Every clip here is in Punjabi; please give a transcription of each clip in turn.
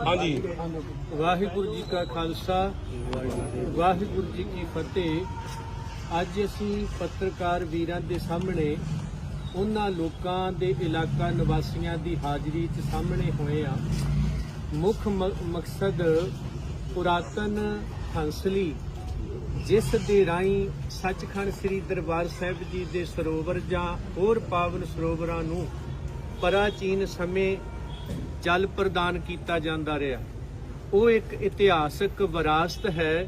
ਹਾਂਜੀ। ਵਾਹਿਗੁਰੂ ਜੀ ਕਾ ਖਾਲਸਾ, ਵਾਹਿਗੁਰੂ ਜੀ ਕੀ ਫਤਿਹ। ਅੱਜ ਅਸੀਂ ਪੱਤਰਕਾਰ ਵੀਰਾਂ ਦੇ ਸਾਹਮਣੇ ਉਹਨਾਂ ਲੋਕਾਂ ਦੇ ਇਲਾਕਾ ਨਿਵਾਸੀਆਂ ਦੀ ਹਾਜ਼ਰੀ 'ਚ ਸਾਹਮਣੇ ਹੋਏ ਆ ਮੁੱਖ ਮ- ਮਕਸਦ ਪੁਰਾਤਨ ਹੰਸਲੀ, ਜਿਸ ਦੇ ਰਾਹੀਂ ਸੱਚਖੰਡ ਸ੍ਰੀ ਦਰਬਾਰ ਸਾਹਿਬ ਜੀ ਦੇ ਸਰੋਵਰ ਜਾਂ ਹੋਰ ਪਾਵਨ ਸਰੋਵਰਾਂ ਨੂੰ ਪ੍ਰਾਚੀਨ ਸਮੇਂ ਜਲ ਪ੍ਰਦਾਨ ਕੀਤਾ ਜਾਂਦਾ ਰਿਹਾ। ਉਹ ਇੱਕ ਇਤਿਹਾਸਕ ਵਿਰਾਸਤ ਹੈ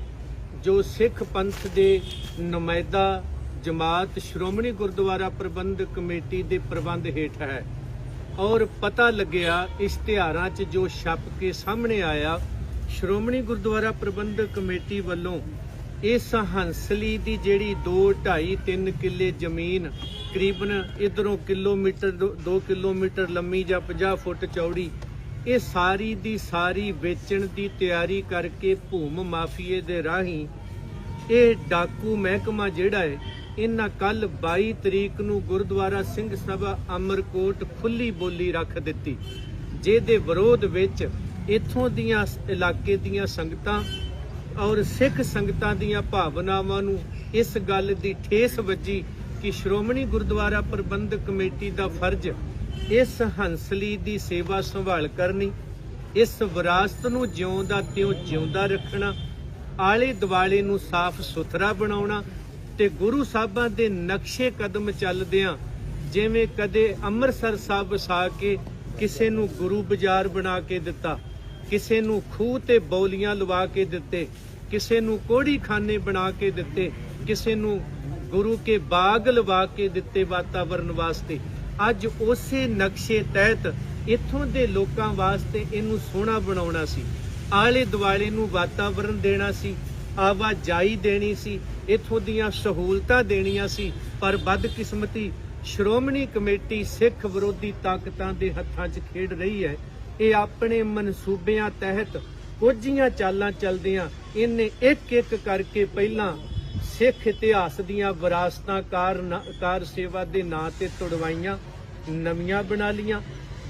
ਜੋ ਸਿੱਖ ਪੰਥ ਦੇ ਨੁਮਾਇੰਦਾ, ਜਮਾਤ, ਸ਼੍ਰੋਮਣੀ ਗੁਰਦੁਆਰਾ ਪ੍ਰਬੰਧਕ ਕਮੇਟੀ ਦੇ ਪ੍ਰਬੰਧ ਹੇਠ ਹੈ। ਔਰ ਪਤਾ ਲੱਗਿਆ ਇਸ਼ਤਿਹਾਰਾਂ 'ਚ ਜੋ ਛਪ ਕੇ ਸਾਹਮਣੇ ਆਇਆ, ਸ਼੍ਰੋਮਣੀ ਗੁਰਦੁਆਰਾ ਪ੍ਰਬੰਧਕ ਕਮੇਟੀ ਵੱਲੋਂ, ਇਸ ਹੰਸਲੀ ਦੀ ਜਿਹੜੀ 2 2.5 3 ਕਿੱਲੇ ਜ਼ਮੀਨ ਕਰੀਬਨ ਇਧਰੋਂ ਕਿਲੋਮੀਟਰ 2 ਕਿਲੋਮੀਟਰ ਲੰਮੀ ਜਾਂ 50 ਫੁੱਟ ਚੌੜੀ, ਇਹ ਸਾਰੀ ਦੀ ਸਾਰੀ ਵੇਚਣ ਦੀ ਤਿਆਰੀ ਕਰਕੇ ਭੂਮ ਮਾਫੀਏ ਦੇ ਰਾਹੀਂ ਇਹ ਡਾਕੂ ਮਹਿਕਮਾ ਜਿਹੜਾ ਹੈ, ਇਹਨਾਂ ਕੱਲ 22 ਤਰੀਕ ਨੂੰ ਗੁਰਦੁਆਰਾ ਸਿੰਘ ਸਭਾ ਅਮਰਕੋਟ ਖੁੱਲੀ ਬੋਲੀ ਰੱਖ ਦਿੱਤੀ, ਜਿਹਦੇ ਵਿਰੋਧ ਵਿੱਚ ਇੱਥੋਂ ਦੀਆਂ ਇਲਾਕੇ ਦੀਆਂ ਸੰਗਤਾਂ ਔਰ ਸਿੱਖ ਸੰਗਤਾਂ ਦੀਆਂ ਭਾਵਨਾਵਾਂ ਨੂੰ ਇਸ ਗੱਲ ਦੀ ਠੇਸ ਵੱਜੀ ਕਿ ਸ਼੍ਰੋਮਣੀ ਗੁਰਦੁਆਰਾ ਪ੍ਰਬੰਧਕ ਕਮੇਟੀ ਦਾ ਫਰਜ਼ ਇਸ ਹੰਸਲੀ ਦੀ ਸੇਵਾ ਸੰਭਾਲ ਕਰਨੀ, ਇਸ ਵਿਰਾਸਤ ਨੂੰ ਜਿਉਂਦਾ ਤਿਉਂ ਜਿਉਂਦਾ ਰੱਖਣਾ ਆਲੇ ਦੁਆਲੇ ਨੂੰ ਸਾਫ਼ ਸੁਥਰਾ ਬਣਾਉਣਾ ਤੇ ਗੁਰੂ ਸਾਹਿਬਾਂ ਦੇ ਨਕਸ਼ੇ ਕਦਮ ਚੱਲਦਿਆਂ ਜਿਵੇਂ ਕਦੇ ਅੰਮ੍ਰਿਤਸਰ ਸਾਹਿਬ ਵਸਾ ਕੇ ਕਿਸੇ ਨੂੰ ਗੁਰੂ ਬਾਜ਼ਾਰ ਬਣਾ ਕੇ ਦਿੱਤਾ, ਕਿਸੇ ਨੂੰ ਖੂਹ ਤੇ ਬੌਲੀਆਂ ਲਵਾ ਕੇ ਦਿੱਤੇ, ਕਿਸੇ ਨੂੰ ਕੋੜੀ ਖਾਨੇ ਬਣਾ ਕੇ ਦਿੱਤੇ, ਕਿਸੇ ਨੂੰ ਗੁਰੂ ਕੇ ਬਾਗ ਲਵਾ ਕੇ ਦਿੱਤੇ ਵਾਤਾਵਰਣ ਵਾਸਤੇ। ਅੱਜ ਉਸੇ ਨਕਸ਼ੇ ਤਹਿਤ ਇੱਥੋਂ ਦੇ ਲੋਕਾਂ ਵਾਸਤੇ ਇਹਨੂੰ ਸੋਹਣਾ ਬਣਾਉਣਾ ਸੀ। ਆਲੇ ਦੁਆਲੇ ਨੂੰ ਵਾਤਾਵਰਣ ਦੇਣਾ ਸੀ, ਆਵਾਜਾਈ ਦੇਣੀ ਸੀ, ਇੱਥੋਂ ਦੀਆਂ ਸਹੂਲਤਾਂ ਦੇਣੀਆਂ ਸੀ, ਪਰ ਬਦਕਿਸਮਤੀ ਸ਼੍ਰੋਮਣੀ ਕਮੇਟੀ ਸਿੱਖ ਵਿਰੋਧੀ ਤਾਕਤਾਂ ਦੇ ਹੱਥਾਂ 'ਚ ਖੇਡ ਰਹੀ ਹੈ। ਇਹ ਆਪਣੇ ਮਨਸੂਬਿਆਂ ਤਹਿਤ ਕੁਝੀਆਂ ਚਾਲਾਂ ਚੱਲਦਿਆਂ, ਇਹਨੇ ਇੱਕ ਇੱਕ ਕਰਕੇ ਪਹਿਲਾਂ ਸਿੱਖ ਇਤਿਹਾਸ ਦੀਆਂ ਵਿਰਾਸਤਾਂ ਕਾਰ ਕਾਰ ਸੇਵਾ ਦੇ ਨਾਂ ਤੇ ਤੁੜਵਾਈਆਂ, ਨਵੀਆਂ ਬਣਾ ਲੀਆਂ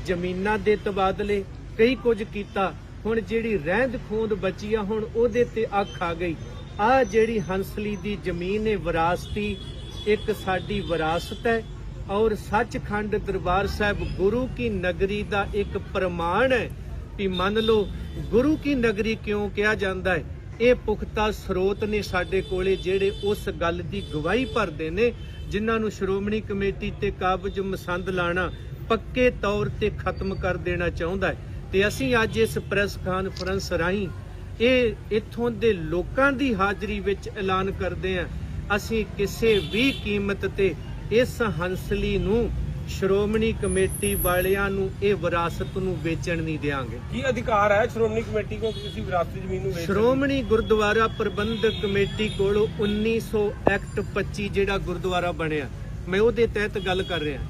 ਜ਼ਮੀਨਾਂ ਦੇ ਤਬਾਦਲੇ, ਕਈ ਕੁਝ ਕੀਤਾ। ਹੁਣ ਜਿਹੜੀ ਰਹਿੰਦ ਖੂੰਦ ਬਚੀ ਆ ਹੁਣ ਉਹਦੇ ਤੇ ਅੱਖ ਆ ਗਈ। ਆ ਜਿਹੜੀ ਹੰਸਲੀ ਦੀ ਜ਼ਮੀਨ ਹੈ ਵਿਰਾਸਤੀ, ਇੱਕ ਸਾਡੀ ਵਿਰਾਸਤ ਹੈ। ਔਰ ਸੱਚਖੰਡ ਦਰਬਾਰ ਸਾਹਿਬ ਗੁਰੂ ਕੀ ਨਗਰੀ ਦਾ ਇੱਕ ਪ੍ਰਮਾਣ ਹੈ ਕਿ ਮੰਨ ਲਓ, ਗੁਰੂ ਕੀ ਨਗਰੀ ਕਿਉਂ ਕਿਹਾ ਜਾਂਦਾ ਹੈ? ਇਹ ਪੁਖਤਾ ਸਰੋਤ ਨੇ ਸਾਡੇ ਕੋਲੇ ਜਿਹੜੇ ਉਸ ਗੱਲ ਦੀ ਗਵਾਹੀ ਭਰਦੇ ਨੇ, ਜਿਨ੍ਹਾਂ ਨੂੰ ਸ਼੍ਰੋਮਣੀ ਕਮੇਟੀ ਤੇ ਕਾਬਜ ਮਸੰਦ ਲਾਣਾ ਪੱਕੇ ਤੌਰ ਤੇ ਖਤਮ ਕਰ ਦੇਣਾ ਚਾਹੁੰਦਾ ਹੈ। ਤੇ ਅਸੀਂ ਅੱਜ ਇਸ ਪ੍ਰੈਸ ਕਾਨਫਰੰਸ ਰਾਹੀਂ ਇਹ ਇੱਥੋਂ ਦੇ ਲੋਕਾਂ ਦੀ ਹਾਜ਼ਰੀ ਵਿੱਚ ਐਲਾਨ ਕਰਦੇ ਹਾਂ। ਅਸੀਂ ਕਿਸੇ ਵੀ ਕੀਮਤ ਤੇ ਇਸ ਹੰਸਲੀ ਨੂੰ ਸ਼੍ਰੋਮਣੀ ਕਮੇਟੀ ਵਾਲਿਆਂ ਨੂੰ ਇਹ ਵਿਰਾਸਤ ਨੂੰ ਵੇਚਣ ਨਹੀਂ ਦੇਵਾਂਗੇ ਕੀ ਅਧਿਕਾਰ ਹੈ ਸ਼੍ਰੋਮਣੀ ਕਮੇਟੀ ਕੋਲ ਕਿਸੇ ਵਿਰਾਸਤੀ ਜ਼ਮੀਨ ਨੂੰ ਵੇਚ? ਸ਼੍ਰੋਮਣੀ ਗੁਰਦੁਆਰਾ ਪ੍ਰਬੰਧਕ ਕਮੇਟੀ ਕੋਲੋਂ 1900 ਐਕਟ 25 ਜਿਹੜਾ ਗੁਰਦੁਆਰਾ ਬਣਿਆ ਮੈਂ ਉਹਦੇ ਤਹਿਤ ਗੱਲ ਕਰ ਰਿਹਾ।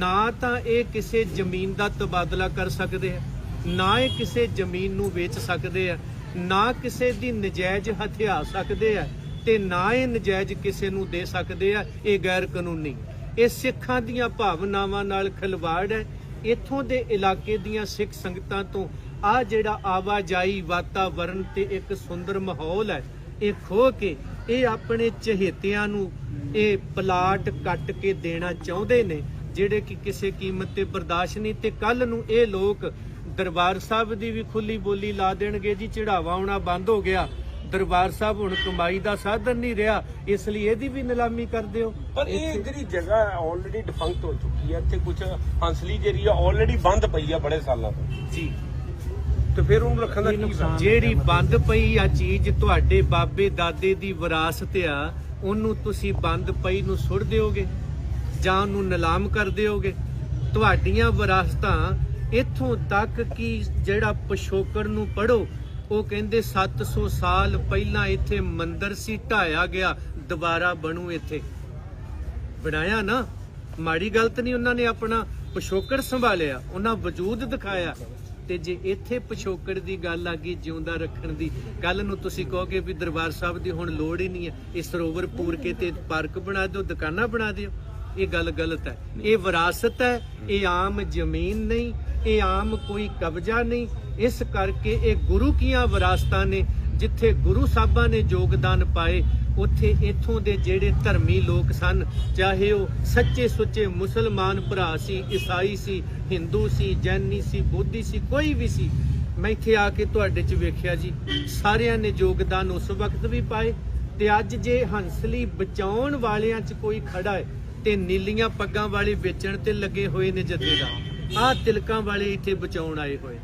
ਨਾ ਤਾਂ ਇਹ ਕਿਸੇ ਜ਼ਮੀਨ ਦਾ ਤਬਾਦਲਾ ਕਰ ਸਕਦੇ ਆ ਨਾ ਇਹ ਕਿਸੇ ਜ਼ਮੀਨ ਨੂੰ ਵੇਚ ਸਕਦੇ ਆ ਨਾ ਕਿਸੇ ਦੀ ਨਜਾਇਜ਼ ਹਥਿਆ ਸਕਦੇ ਆ ਤੇ ਨਾ ਇਹ ਨਜਾਇਜ਼ ਕਿਸੇ ਨੂੰ ਦੇ ਸਕਦੇ ਆ ਇਹ ਗੈਰ ਕਾਨੂੰਨੀ ਇਹ ਸਿੱਖਾਂ ਦੀਆਂ ਭਾਵਨਾਵਾਂ ਨਾਲ ਖਿਲਵਾੜ ਹੈ। ਇੱਥੋਂ ਦੇ ਇਲਾਕੇ ਦੀਆਂ ਸਿੱਖ ਸੰਗਤਾਂ ਤੋਂ ਆ ਜਿਹੜਾ ਆਵਾਜਾਈ ਵਾਤਾਵਰਣ ਤੇ ਇੱਕ ਸੁੰਦਰ ਮਾਹੌਲ ਹੈ, ਇਹ ਖੋ ਕੇ ਇਹ ਆਪਣੇ ਚਹੇਤਿਆਂ ਨੂੰ ਇਹ ਪਲਾਟ ਕੱਟ ਕੇ ਦੇਣਾ ਚਾਹੁੰਦੇ ਨੇ, ਜਿਹੜੇ ਕਿ ਕਿਸੇ ਕੀਮਤ ਤੇ ਬਰਦਾਸ਼ਤ ਨਹੀਂ ਤੇ ਕੱਲ ਨੂੰ ਇਹ ਲੋਕ ਦਰਬਾਰ ਸਾਹਿਬ ਦੀ ਵੀ ਖੁੱਲੀ ਬੋਲੀ ਲਾ ਦੇਣਗੇ ਜੀ ਚੜਾਵਾ ਆਉਣਾ ਬੰਦ ਹੋ ਗਿਆ। ਦਰਬਾਰ ਸਾਹਿਬ ਹੁਣ ਕਮਾਈ ਦਾ ਸਾਧਨ ਨਹੀਂ ਰਿਹਾ ਇਸ ਲਈ ਇਹਦੀ ਵੀ ਨਿਲਾਮੀ ਕਰ ਦਿਓ। ਪਰ ਇਹ ਜਿਹੜੀ ਜਗ੍ਹਾ ਆਲਰੇਡੀ ਡਿਫੰਕਟ ਹੋ ਚੁੱਕੀ ਹੈ। ਇੱਥੇ ਕੁਝ ਹੰਸਲੀ ਜਿਹੜੀ ਆ ਆਲਰੇਡੀ ਬੰਦ ਪਈ ਆ ਬੜੇ ਸਾਲਾਂ ਤੋਂ। ਜੀ। ਤੇ ਫਿਰ ਉਹਨੂੰ ਰੱਖਣ ਦਾ ਕੀ ਫਾਇਦਾ ਜਿਹੜੀ ਬੰਦ ਪਈ ਆ ਚੀਜ਼ ਤੁਹਾਡੇ ਬਾਬੇ ਦਾਦੇ ਦੀ ਵਿਰਾਸਤ ਆ ਉਹਨੂੰ ਤੁਸੀਂ ਬੰਦ ਪਈ ਨੂੰ ਸੁੱਟ ਦਿਓਗੇ ਜਾਂ ਉਹਨੂੰ ਨਿਲਾਮ ਕਰ ਦਿਓਗੇ? ਤੁਹਾਡੀਆਂ ਵਿਰਾਸਤਾਂ ਇੱਥੋਂ ਤੱਕ ਕਿ ਜਿਹੜਾ ਪਿਛੋਕੜ ਨੂੰ ਪੜੋ ਉਹ ਕਹਿੰਦੇ 700 ਸਾਲ ਪਹਿਲਾਂ ਇੱਥੇ ਮੰਦਿਰ ਸੀ ਢਾਇਆ ਗਿਆ, ਦੁਬਾਰਾ ਬਣੂ ਇੱਥੇ। ਬਣਾਇਆ ਨਾ, ਮਾੜੀ ਗਲਤ ਨਹੀਂ ਉਹਨਾਂ ਨੇ ਆਪਣਾ ਪਿਛੋਕੜ ਸੰਭਾਲਿਆ, ਉਹਨਾਂ ਵਜੂਦ ਦਿਖਾਇਆ। ਤੇ ਜੇ ਇੱਥੇ ਪਿਛੋਕੜ ਦੀ ਗੱਲ ਆ ਗਈ, ਜਿਉਂਦਾ ਰੱਖਣ ਦੀ ਕੱਲ ਨੂੰ ਤੁਸੀਂ ਕਹੋਗੇ ਵੀ ਦਰਬਾਰ ਸਾਹਿਬ ਦੀ ਹੁਣ ਲੋੜ ਹੀ ਨਹੀਂ ਹੈ, ਇਹ ਸਰੋਵਰ ਪੂਰ ਕੇ ਤੇ ਪਾਰਕ ਬਣਾ ਦਿਓ, ਦੁਕਾਨਾਂ ਬਣਾ ਦਿਓ। ਇਹ ਗੱਲ ਗਲਤ ਹੈ। ਇਹ ਵਿਰਾਸਤ ਹੈ, ਇਹ ਆਮ ਜ਼ਮੀਨ ਨਹੀਂ, ਇਹ ਆਮ ਕੋਈ ਕਬਜ਼ਾ ਨਹੀਂ ਇਸ ਕਰਕੇ ਇਹ ਗੁਰੂ ਕੀਆਂ ਵਿਰਾਸਤਾਂ ਨੇ, ਜਿੱਥੇ ਗੁਰੂ ਸਾਹਿਬਾਂ ਨੇ ਯੋਗਦਾਨ ਪਾਏ, ਉੱਥੇ ਇੱਥੋਂ ਦੇ ਜਿਹੜੇ ਧਰਮੀ ਲੋਕ ਸਨ, ਚਾਹੇ ਉਹ ਸੱਚੇ ਸੁੱਚੇ ਮੁਸਲਮਾਨ ਭਰਾ ਸੀ, ਈਸਾਈ ਸੀ, ਹਿੰਦੂ ਸੀ, ਜੈਨੀ ਸੀ, ਬੋਧੀ ਸੀ, ਕੋਈ ਵੀ ਸੀ, ਮੈਂ ਇੱਥੇ ਆ ਕੇ ਤੁਹਾਡੇ 'ਚ ਵੇਖਿਆ ਜੀ, ਸਾਰਿਆਂ ਨੇ ਯੋਗਦਾਨ ਉਸ ਵਕਤ ਵੀ ਪਾਏ, ਤੇ ਅੱਜ ਜੇ ਹੰਸਲੀ ਬਚਾਉਣ ਵਾਲਿਆਂ 'ਚ ਕੋਈ ਖੜਾ ਹੈ, ਤੇ ਨੀਲੀਆਂ ਪੱਗਾਂ ਵਾਲੇ ਵੇਚਣ ਤੇ ਲੱਗੇ ਹੋਏ ਨੇ ਜਥੇਦਾਰ, ਆਹ ਤਿਲਕਾਂ ਵਾਲੇ ਇੱਥੇ ਬਚਾਉਣ ਆਏ ਹੋਏ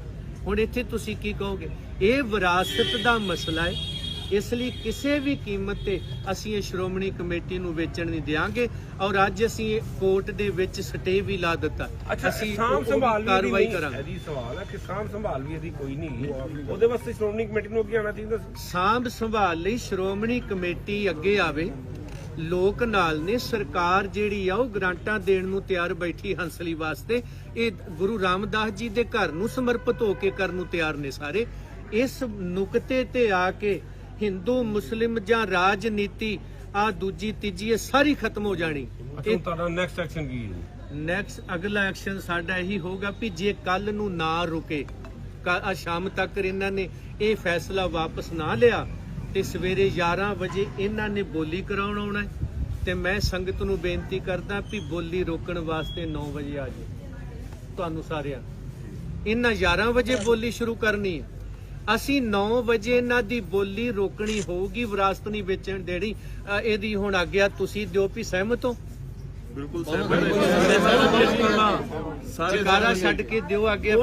ਹੁਣ ਇੱਥੇ ਤੁਸੀਂ ਕੀ ਕਹੋਗੇ? ਇਹ ਵਿਰਾਸਤ ਦਾ ਮਸਲਾ ਹੈ। ਇਸ ਲਈ ਕਿਸੇ ਵੀ ਕੀਮਤ ਤੇ ਅਸੀਂ ਇਹ ਸ਼੍ਰੋਮਣੀ ਕਮੇਟੀ ਨੂੰ ਵੇਚਣ ਨਹੀਂ ਦੇਵਾਂਗੇ ਔਰ ਅੱਜ ਅਸੀਂ ਇਹ ਕੋਰਟ ਦੇ ਵਿੱਚ ਸਟੇ ਵੀ ਲਾ ਦਿੱਤਾ। ਅਸੀਂ ਉਹ ਸੰਭਾਲ ਵੀ ਕਾਰਵਾਈ ਕਰਾਂਗੇ। ਇਹਦੀ ਸਵਾਲ ਹੈ ਕਿ ਸਾਂਭ ਸੰਭਾਲ ਵੀ ਇਹਦੀ ਕੋਈ ਨਹੀਂ। ਉਹਦੇ ਵਾਸਤੇ ਸ਼੍ਰੋਮਣੀ ਕਮੇਟੀ ਨੂੰ ਅੱਗੇ ਆਉਣਾ ਚਾਹੀਦਾ ਸੀ। ਸਾਂਭ ਸੰਭਾਲ ਲਈ ਸ਼੍ਰੋਮਣੀ ਕਮੇਟੀ ਅੱਗੇ ਆਵੇ। ਲੋਕ ਨਾਲ ਨੇ। ਸਰਕਾਰ ਜਿਹੜੀ ਆ ਉਹ ਗ੍ਰਾਂਟਾਂ ਦੇਣ ਨੂੰ ਤਿਆਰ ਬੈਠੀ ਹੰਸਲੀ ਵਾਸਤੇ। ਇਹ ਗੁਰੂ ਰਾਮਦਾਸ ਜੀ ਦੇ ਘਰ ਨੂੰ ਸਮਰਪਿਤ ਹੋ ਕੇ ਕਰਨ ਨੂੰ ਤਿਆਰ ਨੇ ਸਾਰੇ। ਇਸ ਨੁਕਤੇ ਤੇ ਆ ਕੇ ਹਿੰਦੂ ਮੁਸਲਿਮ ਜਾਂ ਰਾਜਨੀਤੀ ਆ ਦੂਜੀ ਤੀਜੀ ਇਹ ਸਾਰੀ ਖਤਮ ਹੋ ਜਾਣੀ। ਅੱਛਾ ਤੁਹਾਡਾ ਨੈਕਸਟ ਐਕਸ਼ਨ ਕੀ ਹੈ ਨੈਕਸਟ ਅਗਲਾ ਐਕਸ਼ਨ ਸਾਡਾ ਇਹੀ ਹੋਗਾ ਵੀ ਜੇ ਕੱਲ ਨੂੰ ਨਾ ਰੁਕੇ ਆ ਸ਼ਾਮ ਤੱਕ ਇਹਨਾਂ ਨੇ ਇਹ ਫੈਸਲਾ ਵਾਪਸ ਨਾ ਲਿਆ ਤੇ ਸਵੇਰੇ 11 ਵਜੇ ਇਹਨਾਂ ਨੇ ਬੋਲੀ ਕਰਾਉਣ ਆਉਣਾ ਹੈ। ਤੇ ਮੈਂ ਸੰਗਤ ਨੂੰ ਬੇਨਤੀ ਕਰਦਾ ਵੀ ਬੋਲੀ ਰੋਕਣ ਵਾਸਤੇ 9 ਵਜੇ ਆ ਜਾਓ। ਤੁਹਾਨੂੰ ਸਾਰਿਆਂ। ਇਹਨਾਂ 11 ਵਜੇ ਬੋਲੀ ਸ਼ੁਰੂ ਕਰਨੀ ਹੈ। ਅਸੀਂ 9 ਵਜੇ ਇਹਨਾਂ ਦੀ ਬੋਲੀ ਰੋਕਣੀ ਹੋਊਗੀ ਵਿਰਾਸਤ ਨਹੀਂ ਵੇਚਣ ਦੇਣੀ ਅ, ਇਹਦੀ ਹੁਣ ਆਗਿਆ ਤੁਸੀਂ ਦਿਓ ਵੀ ਸਹਿਮਤ ਹੋ? ਜਗਾਰਾ ਛੱਡ ਕੇ ਦਿਓ ਅੱਗੇ ਜੇ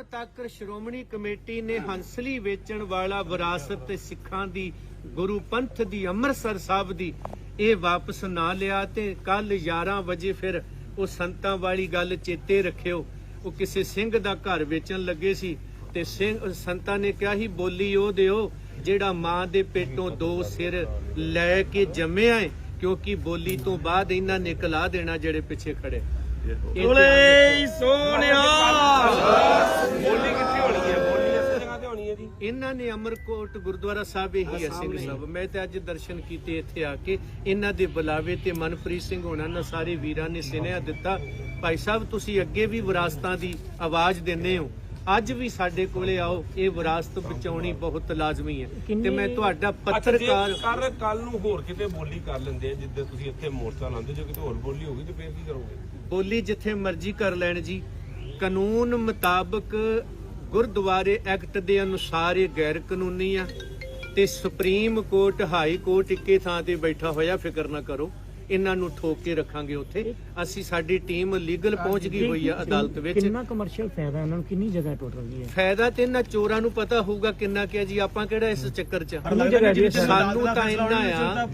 ਸ਼ਾਮ ਤੱਕ ਸ਼੍ਰੋਮਣੀ ਕਮੇਟੀ ਨੇ ਹੰਸਲੀ ਵੇਚਣ ਵਾਲਾ ਵਿਰਾਸਤ ਤੇ ਸਿੱਖਾਂ ਦੀ, ਗੁਰੂ ਪੰਥ ਦੀ, ਅੰਮ੍ਰਿਤਸਰ ਸਾਹਿਬ ਦੀ ਇਹ ਵਾਪਸ ਨਾ ਲਿਆ ਤੇ ਕੱਲ 11 ਵਜੇ ਫਿਰ ਉਹ ਸੰਤਾਂ ਵਾਲੀ ਗੱਲ ਚੇਤੇ ਰੱਖਿਓ। ਉਹ ਕਿਸੇ ਸਿੰਘ ਦਾ ਘਰ ਵੇਚਣ ਲੱਗੇ ਸੀ ਤੇ ਸਿੰਘ, ਸੰਤਾਂ ਨੇ ਕਿਹਾ ਸੀ, ਬੋਲੀ ਉਹ ਦਿਓ ਜਿਹੜਾ ਮਾਂ ਦੇ ਪੇਟੋਂ ਦੋ ਸਿਰ ਲੈ ਕੇ ਜੰਮਿਆ ਹੈ ਕਿਉਂਕਿ ਬੋਲੀ ਤੋਂ ਬਾਅਦ ਇਹਨਾਂ ਨੇ ਕਲਾ ਦੇਣਾ ਜਿਹੜੇ ਪਿੱਛੇ ਖੜੇ। ਬੋਲੇ ਸੋਨਿਆ ਬੋਲੀ ਕਿੱਥੇ ਹੋਣੀ ਹੈ? ਬੋਲੀ ਇਸੇ ਜਗ੍ਹਾ ਤੇ ਹੋਣੀ ਹੈ ਜੀ। ਇਹਨਾਂ ਨੇ ਅਮਰਕੋਟ ਗੁਰਦੁਆਰਾ ਸਾਹਿਬ ਹੀ ਹੈ ਸਿੰਘ ਸਾਹਿਬ। ਮੈਂ ਤੇ ਅੱਜ ਦਰਸ਼ਨ ਕੀਤੇ ਇੱਥੇ ਆ ਕੇ। ਇਹਨਾਂ ਦੇ ਬੁਲਾਵੇ ਤੇ ਮਨਪ੍ਰੀਤ ਸਿੰਘ ਹੋਣਾ ਨਾਲ ਸਾਰੇ ਵੀਰਾਂ ਨੇ ਸੁਨੇਹਾ ਦਿੱਤਾ। ਭਾਈ ਸਾਹਿਬ ਤੁਸੀਂ ਅੱਗੇ ਵੀ ਵਿਰਾਸਤਾਂ ਦੀ ਆਵਾਜ਼ ਦਿੰਦੇ ਹੋ। ਅੱਜ ਵੀ ਸਾਡੇ ਕੋਲੇ ਆਓ। ਇਹ ਵਿਰਾਸਤ ਬਚਾਉਣੀ ਬਹੁਤ ਲਾਜ਼ਮੀ ਹੈ। ਤੇ ਮੈਂ ਤੁਹਾਡਾ ਪੱਤਰਕਾਰ ਕਰ ਕੱਲ ਨੂੰ ਹੋਰ ਕਿਤੇ ਬੋਲੀ ਕਰ ਲੈਂਦੇ ਆ ਜਿੱਦਾਂ ਤੁਸੀਂ ਇੱਥੇ ਮੋਰਚਾ ਲਾਉਂਦੇ ਜੇ ਕਿਤੇ ਹੋਰ ਬੋਲੀ ਹੋਗੀ ਤੇ ਫੇਰ ਕੀ ਕਰੋਗੇ? ਬੋਲੀ ਜਿੱਥੇ ਮਰਜ਼ੀ ਕਰ ਲੈਣ ਜੀ। ਕਾਨੂੰਨ ਮੁਤਾਬਕ ਗੁਰਦੁਆਰੇ ਐਕਟ ਦੇ ਅਨੁਸਾਰ ਇਹ ਗੈਰ ਕਾਨੂੰਨੀ ਆ। ਤੇ ਸੁਪਰੀਮ ਕੋਰਟ, ਹਾਈ ਕੋਰਟ ਇੱਕੇ ਥਾਂ ਤੇ ਬੈਠਾ ਹੋਇਆ, ਫਿਕਰ ਨਾ ਕਰੋ। ਇਹਨਾਂ ਨੂੰ ਠੋਕ ਕੇ ਰੱਖਾਂਗੇ ਉੱਥੇ। ਅਸੀਂ ਸਾਡੀ ਟੀਮ ਲੀਗਲ ਪਹੁੰਚ ਗਈ ਹੋਈ ਆ ਅਦਾਲਤ ਵਿੱਚ। ਕਿੰਨਾ ਕਮਰਸ਼ੀਅਲ ਫਾਇਦਾ ਇਹਨਾਂ ਨੂੰ ਕਿੰਨੀ ਜਗ੍ਹਾ ਟੋਟਲ ਦੀ ਹੈ? ਫਾਇਦਾ ਤੇ ਇਹਨਾਂ ਚੋਰਾਂ ਨੂੰ ਪਤਾ ਹੋਊਗਾ ਕਿੰਨਾ ਕਿਹਾ ਜੀ। ਆਪਾਂ ਕਿਹੜਾ ਇਸ ਚੱਕਰ 'ਚ? ਜੀ ਸਾਨੂੰ ਤਾਂ ਇੰਨਾ ਆ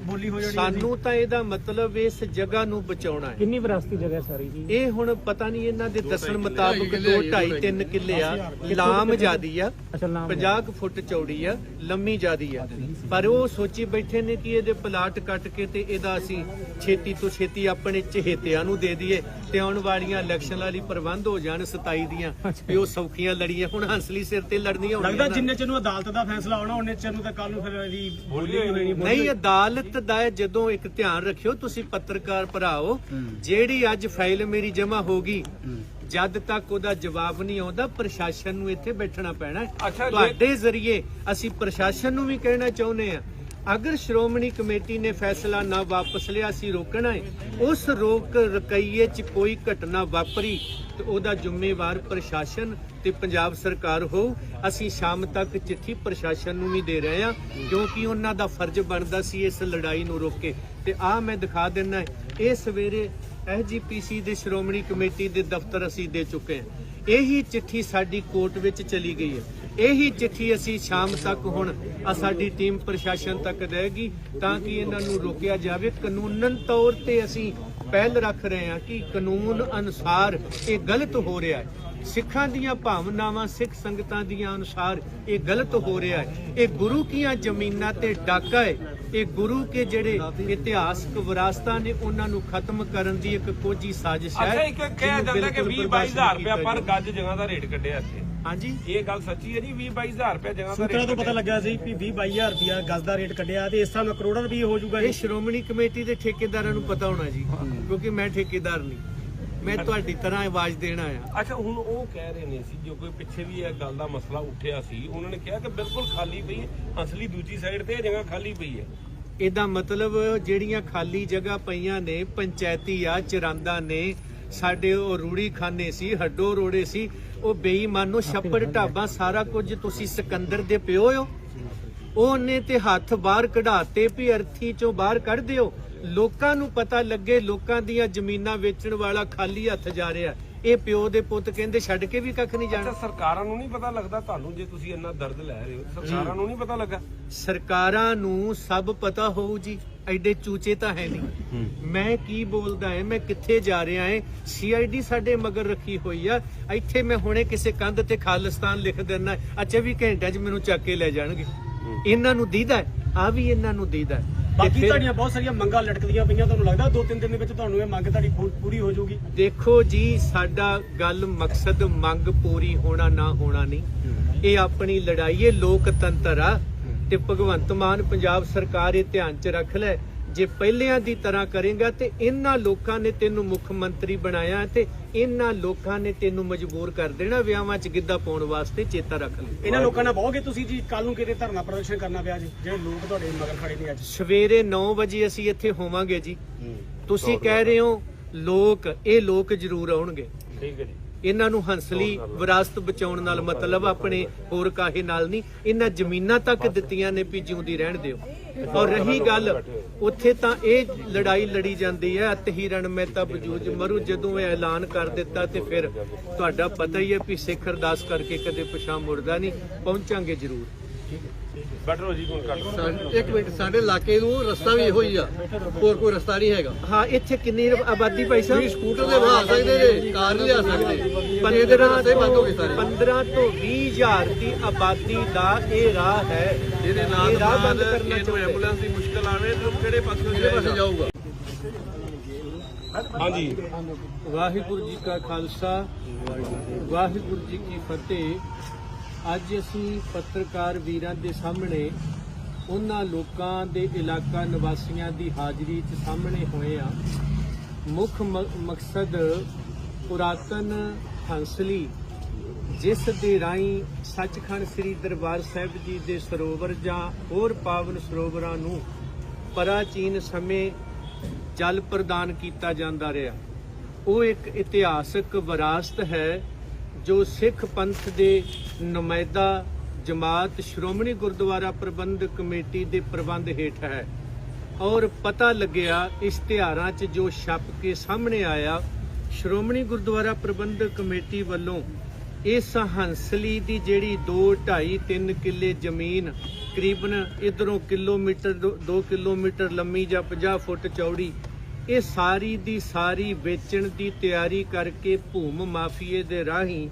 ਸਾਨੂੰ ਤਾਂ ਇਹਦਾ ਮਤਲਬ ਇਸ ਜਗ੍ਹਾ ਨੂੰ ਬਚਾਉਣਾ ਹੈ। ਕਿੰਨੀ ਵਿਰਾਸਤੀ ਜਗ੍ਹਾ ਸਾਰੀ ਜੀ? ਇਹ ਹੁਣ ਪਤਾ ਨਹੀਂ ਇਹਨਾਂ ਦੇ ਦੱਸਣ ਮੁਤਾਬਕ 2 2.5 3 ਕਿੱਲੇ ਆ। ਲਾਮ ਜਿਆਦੀ ਆ ਅਸਲ ਨਾਮ 50 ਕੁ ਫੁੱਟ ਚੌੜੀ ਆ ਲੰਮੀ ਜਿਆਦੀ ਆ। ਪਰ ਉਹ ਸੋਚੀ ਬੈਠੇ ਨੇ ਕਿ ਇਹਦੇ ਪਲਾਟ ਕੱਟ ਕੇ ਤੇ ਇਹਦਾ ਅਸੀਂ ਛੇਤੀ ਤੋਂ ਛੇਤੀ ਆਪਣੇ ਚਹੇਤਿਆਂ ਨੂੰ ਦੇ ਦਈਏ ਤੇ ਆਉਣ ਵਾਲੀਆਂ ਇਲੈਕਸ਼ਨ ਵਾਲੀ ਪ੍ਰਬੰਧ ਹੋ ਜਾਣ 27 ਦੀਆਂ। ਵੀ ਉਹ ਸੌਖੀਆਂ ਲੜੀਆਂ ਹੁਣ ਹੰਸਲੀ ਸਿਰ ਤੇ ਲੜਨੀਆਂ ਹੋਣਗੀਆਂ ਲੱਗਦਾ। ਜਿੰਨੇ ਚਿਰ ਨੂੰ ਅਦਾਲਤ ਦਾ ਫੈਸਲਾ ਆਉਣਾ ਉਹਨੇ ਚਿਰ ਨੂੰ ਤਾਂ ਕੱਲ ਨੂੰ ਫਿਰ ਇਹਦੀ ਬੋਲੀ ਹੋਈ ਨਹੀਂ ਨਹੀਂ ਅਦਾਲਤ ਦਾ ਜਦੋਂ ਇੱਕ ਧਿਆਨ ਰੱਖਿਓ ਤੁਸੀਂ ਪੱਤਰਕਾਰ ਭਰਾਓ ਜਿਹੜੀ ਅੱਜ ਫਾਈਲ ਮੇਰੀ ਜਮ੍ਹਾਂ ਹੋ ਗਈ ਜਦ ਤੱਕ ਉਹਦਾ ਜਵਾਬ ਨਹੀਂ ਆਉਂਦਾ ਪ੍ਰਸ਼ਾਸਨ ਨੂੰ ਇੱਥੇ ਬੈਠਣਾ ਪੈਣਾ। ਹੈ। ਅੱਛਾ, ਜੇ- ਤੁਹਾਡੇ ਜ਼ਰੀਏ ਅਸੀਂ ਪ੍ਰਸ਼ਾਸਨ ਨੂੰ ਵੀ ਕਹਿਣਾ ਚਾਹੁੰਦੇ ਆ ਅਗਰ ਸ਼੍ਰੋਮਣੀ ਕਮੇਟੀ ਨੇ ਫੈਸਲਾ ਨਾ ਵਾਪਸ ਲਿਆ, ਅਸੀਂ ਰੋਕਣਾ ਹੈ ਉਸ ਰੋਕ ਰਕਈਏ 'ਚ ਕੋਈ ਘਟਨਾ ਵਾਪਰੀ, ਤੇ ਉਹਦਾ ਜ਼ਿੰਮੇਵਾਰ ਪ੍ਰਸ਼ਾਸਨ ਤੇ ਪੰਜਾਬ ਸਰਕਾਰ ਹੋ ਅਸੀਂ ਸ਼ਾਮ ਤੱਕ ਚਿੱਠੀ ਪ੍ਰਸ਼ਾਸਨ ਨੂੰ ਵੀ ਦੇ ਰਹੇ ਹਾਂ, ਕਿਉਂਕਿ ਉਹਨਾਂ ਦਾ ਫਰਜ਼ ਬਣਦਾ ਸੀ ਇਸ ਲੜਾਈ ਨੂੰ ਰੋਕੇ। ਤੇ ਆ ਮੈਂ ਦਿਖਾ ਦਿੰਨਾ ਇਹ ਸਵੇਰੇ ਐਸਜੀਪੀਸੀ ਦੇ ਸ਼੍ਰੋਮਣੀ ਕਮੇਟੀ ਦੇ ਦਫ਼ਤਰ ਅਸੀਂ ਦੇ ਚੁੱਕੇ ਹਾਂ। ਇਹੀ ਚਿੱਠੀ ਸਾਡੀ ਕੋਰਟ ਵਿੱਚ ਚਲੀ ਗਈ ਹੈ। ਇਹੀ ਚਿੱਠੀ ਅਸੀਂ ਸ਼ਾਮ ਤੱਕ ਹੁਣ ਆ ਸਾਡੀ ਟੀਮ ਪ੍ਰਸ਼ਾਸਨ ਤੱਕ ਦੇਗੀ ਤਾਂ ਕਿ ਇਹਨਾਂ ਨੂੰ ਰੋਕਿਆ ਜਾਵੇ। ਕਾਨੂੰਨਨ ਤੌਰ ਤੇ ਅਸੀਂ ਪਹਿਲ ਰੱਖ ਰਹੇ ਹਾਂ ਕਿ ਕਾਨੂੰਨ ਅਨੁਸਾਰ ਇਹ ਗਲਤ ਹੋ ਰਿਹਾ ਹੈ। ਸਿੱਖਾਂ ਦੀਆਂ ਭਾਵਨਾਵਾਂ ਸਿੱਖ ਸੰਗਤਾਂ ਦੀਆਂ ਅਨੁਸਾਰ ਇਹ ਗਲਤ ਹੋ ਰਿਹਾ ਹੈ। ਇਹ ਗੁਰੂ ਕੀਆਂ ਜ਼ਮੀਨਾਂ ਤੇ ਡਾਕਾ ਹੈ। ਇਹ ਗੁਰੂ ਕੇ ਜਿਹੜੇ ਇਤਿਹਾਸਕ ਵਿਰਾਸਤਾਂ ਨੇ ਉਹਨਾਂ ਨੂੰ ਖਤਮ ਕਰਨ ਦੀ ਇੱਕ ਕੋਝੀ ਸਾਜ਼ਿਸ਼ ਹੈ। ਅੱਛਾ ਇੱਕ ਕਿਹਾ ਜਾਂਦਾ ਕਿ ਬਿਲਕੁਲ 20 ਬਰਦਾਸ਼ਤ 22000 ਨਹੀਂ ਰੁਪਇਆ ਕੀਤਾ ਪਰ ਗੱਜ ਜਗ੍ਹਾ ਦਾ ਰੇਟ ਕੱਢਿਆ ਇੱਥੇ। ਹਾਂਜੀ? ਇਹ ਗੱਲ ਸੱਚੀ ਹੈ ਜੀ 20 22000 ਰੁਪਏ ਜਗ੍ਹਾ ਦਾ ਸੂਤਰਾਂ ਤੋਂ ਪਤਾ ਲੱਗਾ ਸੀ ਵੀ 20 22000 ਰੁਪਿਆ ਗਜ਼ ਦਾ ਰੇਟ ਕੱਢਿਆ ਤੇ ਇਸ ਹਿਸਾਬ ਨਾਲ ਕਰੋੜਾਂ ਰੁਪਏ ਹੋ ਜਾਊਗਾ ਇਹ ਸ਼੍ਰੋਮਣੀ ਕਮੇਟੀ ਦੇ ਠੇਕੇਦਾਰਾਂ ਨੂੰ ਪਤਾ ਹੋਣਾ ਜੀ ਕਿਉਂਕਿ ਮੈਂ ਠੇਕੇਦਾਰ ਨਹੀਂ। ਮੈਂ ਤੁਹਾਡੀ ਤਰ੍ਹਾਂ ਆਵਾਜ਼ ਦੇਣ ਆਇਆ। ਅੱਛਾ ਹੁਣ ਉਹ ਕਹਿ ਰਹੇ ਨੇ ਸੀ ਜੋ ਕੋਈ ਪਿੱਛੇ ਵੀ ਇਹ ਗੱਲ ਦਾ ਮਸਲਾ ਉੱਠਿਆ ਸੀ ਉਹਨਾਂ ਨੇ ਕਿਹਾ ਕਿ ਬਿਲਕੁਲ ਖਾਲੀ ਪਈ ਹੈ ਅਸਲੀ ਦੂਜੀ ਸਾਈਡ ਤੇ ਇਹ ਜਗ੍ਹਾ ਖਾਲੀ ਪਈ ਹੈ। ਇਹਦਾ ਮਤਲਬ ਜਿਹੜੀਆਂ ਖਾਲੀ ਜਗ੍ਹਾ ਪਈਆਂ ਨੇ ਪੰਚਾਇਤੀ ਆ ਚਰਾਂਦਾ ਨੇ ਸਾਡੇ ਉਹ ਰੂੜੀ ਖਾਨੇ ਸੀ ਹੱਡੋ ਰੋੜੇ ਸੀ ਉਹ ਬੇਈਮਾਨੋ ਛੱਪੜ ਢਾਬਾ ਸਾਰਾ ਕੁਝ ਤੁਸੀਂ ਸਿਕੰਦਰ ਦੇ ਪਿਓ ਹੋ। ਉਹਨੇ ਤੇ ਹੱਥ ਬਾਹਰ ਕਢਾਤੇ ਵੀ ਅਰਥੀ ਚੋਂ ਬਾਹਰ ਕੱਢ ਦਿਓ। ਲੋਕਾਂ ਨੂੰ ਪਤਾ ਲੱਗੇ ਲੋਕਾਂ ਦੀਆਂ ਜ਼ਮੀਨਾਂ ਵੇਚਣ ਵਾਲਾ ਖਾਲੀ ਹੱਥ ਜਾ ਰਿਹਾ। ਇਹ ਪਿਓ ਦੇ ਪੁੱਤ ਕਹਿੰਦੇ ਛੱਡ ਕੇ ਵੀ ਕੱਖ ਨਹੀਂ ਅੱਛਾ ਜਾਣਾ ਸਰਕਾਰਾਂ ਨੂੰ ਨਹੀਂ ਪਤਾ ਲੱਗਦਾ ਤੁਹਾਨੂੰ ਜੇ ਤੁਸੀਂ ਇੰਨਾ ਦਰਦ ਲੈ ਰਹੇ ਹੋ ਸਰਕਾਰਾਂ ਨੂੰ ਨਹੀਂ ਪਤਾ ਲੱਗਾ? ਸਰਕਾਰਾਂ ਨੂੰ ਸਭ ਪਤਾ ਹੋਊ ਜੀ ਐਡੇ ਚੂਚੇ ਤਾਂ ਹੈ ਨਹੀਂ। ਮੈਂ ਕੀ ਬੋਲਦਾ ਹੈ ਮੈਂ ਕਿੱਥੇ ਜਾ ਰਿਹਾ ਹੈ? ਸੀਆਈਡੀ ਸਾਡੇ ਮਗਰ ਰੱਖੀ ਹੋਈ ਆ। ਇੱਥੇ ਮੈਂ ਹੁਣੇ ਕਿਸੇ ਕੰਧ ਤੇ ਖਾਲਿਸਤਾਨ ਲਿਖ ਦੇਣਾ ਆ 24 ਘੰਟਿਆਂ 'ਚ ਮੈਨੂੰ ਚੱਕ ਕੇ ਲੈ ਜਾਣਗੇ। ਇਹਨਾਂ ਨੂੰ ਦੀਦਾ ਆ ਵੀ ਇਹਨਾਂ ਨੂੰ ਦੀਦਾ ਬਾਕੀ ਤੁਹਾਡੀਆਂ ਬਹੁਤ ਸਾਰੀਆਂ ਮੰਗਾਂ ਲਟਕਦੀਆਂ ਪਈਆਂ ਤੁਹਾਨੂੰ ਲੱਗਦਾ ਦੋ ਤਿੰਨ ਦਿਨ ਦੇ ਵਿੱਚ ਤੁਹਾਨੂੰ ਇਹ ਮੰਗ ਤੁਹਾਡੀ ਪੂਰੀ ਹੋ ਜਾਊਗੀ? ਦੇਖੋ ਜੀ ਸਾਡਾ ਗੱਲ ਮਕਸਦ ਮੰਗ ਪੂਰੀ ਹੋਣਾ ਨਾ ਹੋਣਾ ਨਹੀਂ। ਇਹ ਆਪਣੀ ਲੜਾਈ ਹੈ ਲੋਕਤੰਤਰ ਆ। ਤੇ ਭਗਵੰਤ ਮਾਨ ਪੰਜਾਬ ਸਰਕਾਰ ਇਹ ਧਿਆਨ 'ਚ ਰੱਖ ਲੈ। ਜੇ ਪਹਿਲਿਆਂ ਦੀ ਤਰ੍ਹਾਂ ਕਰੇਗਾ ਤੇ ਇਹਨਾਂ ਲੋਕਾਂ ਨੇ ਤੈਨੂੰ ਮੁੱਖ ਮੰਤਰੀ ਬਣਾਇਆ ਤੇ ਇਹਨਾਂ ਲੋਕਾਂ ਨੇ ਤੈਨੂੰ ਮਜਬੂਰ ਕਰ ਦੇਣਾ ਵਿਆਹਾਂ 'ਚ ਗਿੱਧਾ ਪਾਉਣ ਵਾਸਤੇ ਚੇਤਾ ਰੱਖ ਲੈ। ਇਹਨਾਂ ਲੋਕਾਂ ਨਾਲ ਬਹੋਗੇ ਤੁਸੀਂ ਜੀ? ਕੱਲ ਨੂੰ ਕਿਤੇ ਧਰਨਾ ਪ੍ਰਦਰਸ਼ਨ ਕਰਨਾ ਪਿਆ ਜੀ। ਜਿਹੜੇ ਲੋਕ ਤੁਹਾਡੇ ਮਗਰ ਖੜੇ ਨੇ ਅੱਜ। ਸਵੇਰੇ 9 ਵਜੇ ਅਸੀਂ ਇੱਥੇ ਹੋਵਾਂਗੇ ਜੀ। ਤੁਸੀਂ ਕਹਿ ਰਹੇ ਹੋ ਲੋਕ ਇਹ ਲੋਕ ਜ਼ਰੂਰ ਆਉਣਗੇ। ਠੀਕ ਹੈ ਜੀ। ਇਹਨਾਂ ਨੂੰ ਹੰਸਲੀ ਵਿਰਾਸਤ ਬਚਾਉਣ ਨਾਲ ਮਤਲਬ ਆਪਣੇ ਹੋਰ ਕਾਹੇ ਨਾਲ ਨਹੀਂ ਇਹਨਾਂ ਜ਼ਮੀਨਾਂ ਤੱਕ ਦਿੱਤੀਆਂ ਨੇ ਵੀ ਜਿਉਂਦੀ ਰਹਿਣ ਦਿਓ। ਔਰ ਰਹੀ ਗੱਲ ਉੱਥੇ ਤਾਂ ਇਹ ਲੜਾਈ ਲੜੀ ਜਾਂਦੀ ਹੈ ਅਤ ਹਿਰਨ ਮਹਿਤਾ ਬਜੂਜ ਮਰੂ ਜਦੋਂ ਇਹ ਐਲਾਨ ਕਰ ਦਿੱਤਾ ਤੇ ਫਿਰ ਤੁਹਾਡਾ ਪਤਾ ਹੀ ਹੈ ਵੀ ਸਿੱਖ ਅਰਦਾਸ ਕਰਕੇ ਕਦੇ ਪਿਛਾਂ ਮੁੜਦਾ ਨਹੀਂ। ਪਹੁੰਚਾਂਗੇ ਜ਼ਰੂਰ। ਬੈਠੋ ਜੀ ਹੁਣ ਕੱਟ ਇੱਕ ਮਿੰਟ ਸਾਡੇ ਇਲਾਕੇ ਨੂੰ ਰਸਤਾ ਵੀ ਇਹੋ ਹੀ ਆ। ਹੋਰ ਕੋਈ ਰਸਤਾ ਨਹੀਂ ਹੈਗਾ। ਹਾਂ ਇੱਥੇ ਕਿੰਨੀ ਆਬਾਦੀ ਭਾਈ ਤੁਸੀਂ ਸਾਹਿਬ ਸਕੂਟਰ ਤੇ ਬਣਾ ਸਕਦੇ ਨੇ ਕਾਰ ਨਹੀਂ ਲਿਆ ਸਕਦੇ। ਪਰ ਇਹਦੇ ਰਸਤੇ ਬੰਦ ਹੋ ਗਏ ਸਾਰੇ। 15 ਤੋਂ 20 ਹਜ਼ਾਰ ਦੀ ਆਬਾਦੀ ਦਾ ਇਹ ਰਾਹ ਹੈ। ਜਿਹਦੇ ਇਹ ਨਾਲ ਰਾਹ ਬੰਦ ਨਾਲ ਕਰਨਾ ਇਹਨੂੰ ਚਾਹੁੰਦੇ। ਐਂਬੂਲੈਂਸ ਦੀ ਮੁਸ਼ਕਲ ਆਵੇ ਤਾਂ ਕਿਹੜੇ ਪਾਸੇ ਕਿਹੜੇ ਪਾਸੇ ਜਾਊਗਾ? ਹਾਂਜੀ। ਵਾਹਿਗੁਰੂ ਜੀ ਕਾ ਖਾਲਸਾ ਵਾਹਿਗੁਰੂ ਜੀ ਕੀ ਫਤਿਹ। ਅੱਜ ਅਸੀਂ ਪੱਤਰਕਾਰ ਵੀਰਾਂ ਦੇ ਸਾਹਮਣੇ ਉਹਨਾਂ ਲੋਕਾਂ ਦੇ ਇਲਾਕਾ ਨਿਵਾਸੀਆਂ ਦੀ ਹਾਜ਼ਰੀ 'ਚ ਸਾਹਮਣੇ ਹੋਏ ਆ ਮੁੱਖ ਮ- ਮਕਸਦ ਪੁਰਾਤਨ ਹੰਸਲੀ ਜਿਸ ਦੇ ਰਾਹੀਂ ਸੱਚਖੰਡ ਸ੍ਰੀ ਦਰਬਾਰ ਸਾਹਿਬ ਜੀ ਦੇ ਸਰੋਵਰ ਜਾਂ ਹੋਰ ਪਾਵਨ ਸਰੋਵਰਾਂ ਨੂੰ ਪ੍ਰਾਚੀਨ ਸਮੇਂ ਜਲ ਪ੍ਰਦਾਨ ਕੀਤਾ ਜਾਂਦਾ ਰਿਹਾ। ਉਹ ਇੱਕ ਇਤਿਹਾਸਕ ਵਿਰਾਸਤ ਹੈ ਜੋ ਸਿੱਖ ਪੰਥ ਦੇ ਨੁਮਾਇੰਦਾ ਜਮਾਤ ਸ਼੍ਰੋਮਣੀ ਗੁਰਦੁਆਰਾ ਪ੍ਰਬੰਧਕ ਕਮੇਟੀ ਦੇ ਪ੍ਰਬੰਧ ਹੇਠ ਹੈ। ਔਰ ਪਤਾ ਲੱਗਿਆ ਇਸ਼ਤਿਹਾਰਾਂ 'ਚ ਜੋ ਛਪ ਕੇ ਸਾਹਮਣੇ ਆਇਆ, ਸ਼੍ਰੋਮਣੀ ਗੁਰਦੁਆਰਾ ਪ੍ਰਬੰਧਕ ਕਮੇਟੀ ਵੱਲੋਂ ਇਸ ਹੰਸਲੀ ਦੀ ਜਿਹੜੀ 2 2.5 3 ਕਿੱਲੇ ਜ਼ਮੀਨ ਕਰੀਬਨ ਇਧਰੋਂ ਕਿਲੋਮੀਟਰ 2 ਕਿਲੋਮੀਟਰ ਲੰਮੀ ਜਾਂ 50 ਫੁੱਟ ਚੌੜੀ ਇਹ ਸਾਰੀ ਦੀ ਸਾਰੀ ਵੇਚਣ ਦੀ ਤਿਆਰੀ ਕਰਕੇ ਭੂਮ ਮਾਫੀਏ ਦੇ ਰਾਹੀਂ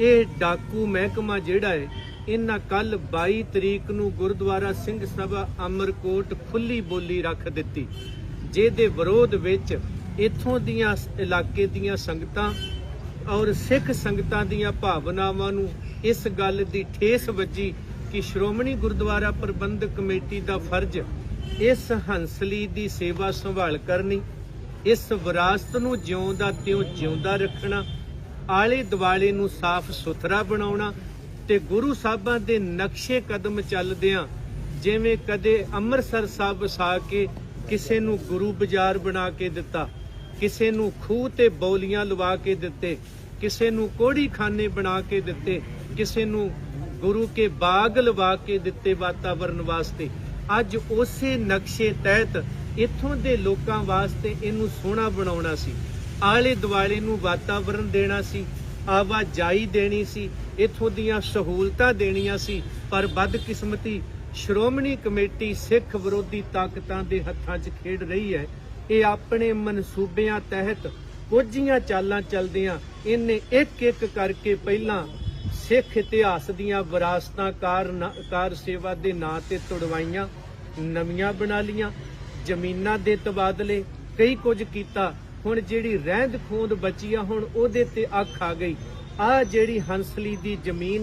ਇਹ ਡਾਕੂ ਮਹਿਕਮਾ ਜਿਹੜਾ ਹੈ, ਇਹਨਾਂ ਕੱਲ 22 ਤਰੀਕ ਨੂੰ ਗੁਰਦੁਆਰਾ ਸਿੰਘ ਸਭਾ ਅਮਰਕੋਟ ਖੁੱਲੀ ਬੋਲੀ ਰੱਖ ਦਿੱਤੀ। ਜਿਹਦੇ ਵਿਰੋਧ ਵਿੱਚ ਇੱਥੋਂ ਦੀਆਂ ਇਲਾਕੇ ਦੀਆਂ ਸੰਗਤਾਂ ਔਰ ਸਿੱਖ ਸੰਗਤਾਂ ਦੀਆਂ ਭਾਵਨਾਵਾਂ ਨੂੰ ਇਸ ਗੱਲ ਦੀ ਠੇਸ ਵੱਜੀ ਕਿ ਸ਼੍ਰੋਮਣੀ ਗੁਰਦੁਆਰਾ ਪ੍ਰਬੰਧਕ ਕਮੇਟੀ ਦਾ ਫਰਜ਼ ਇਸ ਹੰਸਲੀ ਦੀ ਸੇਵਾ ਸੰਭਾਲ ਕਰਨੀ, ਇਸ ਵਿਰਾਸਤ ਨੂੰ ਜਿਉਂਦਾ ਤਿਉਂ ਜਿਉਂਦਾ ਰੱਖਣਾ, ਆਲੇ ਦੁਆਲੇ ਨੂੰ ਸਾਫ਼ ਸੁਥਰਾ ਬਣਾਉਣਾ ਤੇ ਗੁਰੂ ਸਾਹਿਬਾਂ ਦੇ ਨਕਸ਼ੇ ਕਦਮ ਚੱਲਦਿਆਂ ਜਿਵੇਂ ਕਦੇ ਅੰਮ੍ਰਿਤਸਰ ਸਾਹਿਬ ਵਸਾ ਕੇ ਕਿਸੇ ਨੂੰ ਗੁਰੂ ਬਾਜ਼ਾਰ ਬਣਾ ਕੇ ਦਿੱਤਾ, ਕਿਸੇ ਨੂੰ ਖੂਹ ਤੇ ਬੌਲੀਆਂ ਲਵਾ ਕੇ ਦਿੱਤੇ, ਕਿਸੇ ਨੂੰ ਕੋੜੀ ਖਾਨੇ ਬਣਾ ਕੇ ਦਿੱਤੇ, ਕਿਸੇ ਨੂੰ ਗੁਰੂ ਕੇ ਬਾਗ ਲਵਾ ਕੇ ਦਿੱਤੇ ਵਾਤਾਵਰਨ ਵਾਸਤੇ। ਅੱਜ ਉਸੇ ਨਕਸ਼ੇ ਤਹਿਤ ਇੱਥੋਂ ਦੇ ਲੋਕਾਂ ਵਾਸਤੇ ਇਹਨੂੰ ਸੋਹਣਾ ਬਣਾਉਣਾ ਸੀ। ਆਲੇ ਦੁਆਲੇ ਨੂੰ ਵਾਤਾਵਰਣ ਦੇਣਾ ਸੀ, ਆਵਾਜਾਈ ਦੇਣੀ ਸੀ, ਇੱਥੋਂ ਦੀਆਂ ਸਹੂਲਤਾਂ ਦੇਣੀਆਂ ਸੀ, ਪਰ ਬਦਕਿਸਮਤੀ ਸ਼੍ਰੋਮਣੀ ਕਮੇਟੀ ਸਿੱਖ ਵਿਰੋਧੀ ਤਾਕਤਾਂ ਦੇ ਹੱਥਾਂ 'ਚ ਖੇਡ ਰਹੀ ਹੈ। ਇਹ ਆਪਣੇ ਮਨਸੂਬਿਆਂ ਤਹਿਤ ਕੁਝੀਆਂ ਚਾਲਾਂ ਚੱਲਦਿਆਂ, ਇਹਨੇ ਇੱਕ ਇੱਕ ਕਰਕੇ ਪਹਿਲਾਂ ਸਿੱਖ ਇਤਿਹਾਸ ਦੀਆਂ ਵਿਰਾਸਤਾਂ ਕਾਰ ਕਾਰ ਸੇਵਾ ਦੇ ਨਾਂ ਤੇ ਤੁੜਵਾਈਆਂ, ਨਵੀਆਂ ਬਣਾ ਲੀਆਂ ਜ਼ਮੀਨਾਂ ਦੇ ਤਬਾਦਲੇ, ਕਈ ਕੁਝ ਕੀਤਾ। ਹੁਣ ਜਿਹੜੀ ਰਹਿੰਦ ਖੂੰਦ ਬਚੀ ਆ, ਹੁਣ ਉਹਦੇ ਤੇ ਅੱਖ ਆ ਗਈ। ਆ ਜਿਹੜੀ ਹੰਸਲੀ ਦੀ ਜ਼ਮੀਨ